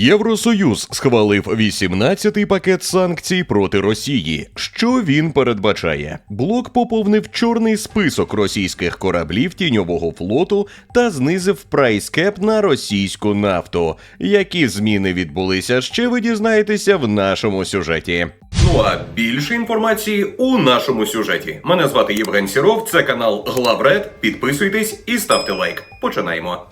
Євросоюз схвалив 18-й пакет санкцій проти Росії. Що він передбачає? Блок поповнив чорний список російських кораблів тіньового флоту та знизив прайскеп на російську нафту. Які зміни відбулися, ще ви дізнаєтеся в нашому сюжеті. Ну а більше інформації у нашому сюжеті. Мене звати Євген Сіров, це канал Главред. Підписуйтесь і ставте лайк. Починаємо.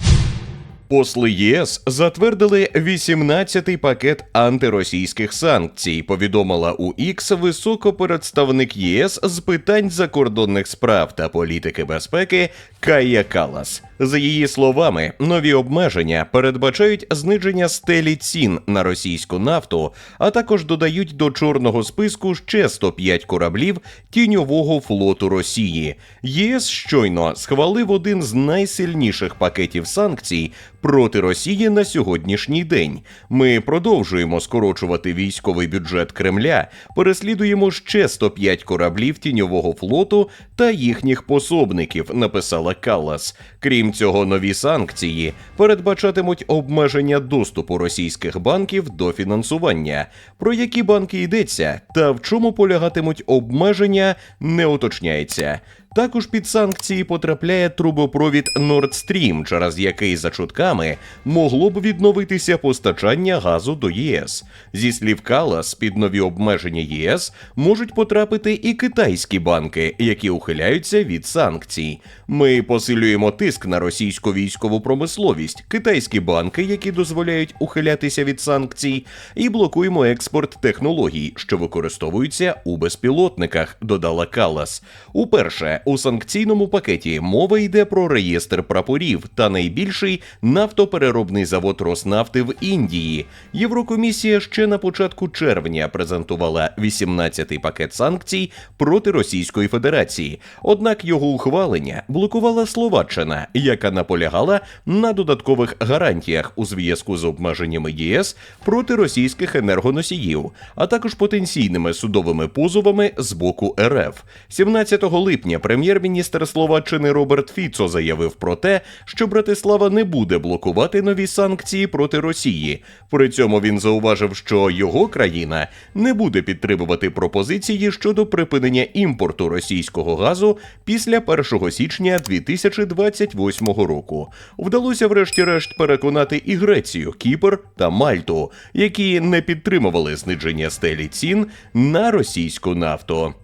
Посли ЄС затвердили 18-й пакет антиросійських санкцій. Повідомила у X високопредставник ЄС з питань закордонних справ та політики безпеки Кая Калас. За її словами, нові обмеження передбачають зниження стелі цін на російську нафту, а також додають до чорного списку ще 105 кораблів тіньового флоту Росії. ЄС щойно схвалив один з найсильніших пакетів санкцій проти Росії на сьогоднішній день. Ми продовжуємо скорочувати військовий бюджет Кремля, переслідуємо ще 105 кораблів тіньового флоту та їхніх пособників, написала Каллас. Крім цього, нові санкції передбачатимуть обмеження доступу російських банків до фінансування. Про які банки йдеться та в чому полягатимуть обмеження, не уточняється. Також під санкції потрапляє трубопровід Nord Stream, через який за чутками могло б відновитися постачання газу до ЄС. Зі слів Калас, під нові обмеження ЄС можуть потрапити і китайські банки, які ухиляються від санкцій. Ми посилюємо тиск на російську військову промисловість, китайські банки, які дозволяють ухилятися від санкцій, і блокуємо експорт технологій, що використовуються у безпілотниках, додала Калас. Уперше у санкційному пакеті мова йде про реєстр прапорів та найбільший нафтопереробний завод Роснафти в Індії. Єврокомісія ще на початку червня презентувала 18-й пакет санкцій проти Російської Федерації. Однак його ухвалення блокувала Словаччина, яка наполягала на додаткових гарантіях у зв'язку з обмеженнями ЄС проти російських енергоносіїв, а також потенційними судовими позовами з боку РФ. 17 липня прем'єр-міністр Словаччини Роберт Фіцо заявив про те, що Братислава не буде блокувати нові санкції проти Росії. При цьому він зауважив, що його країна не буде підтримувати пропозиції щодо припинення імпорту російського газу після 1 січня 2028 року. Вдалося, врешті-решт, переконати і Грецію, Кіпр та Мальту, які не підтримували зниження стелі цін на російську нафту.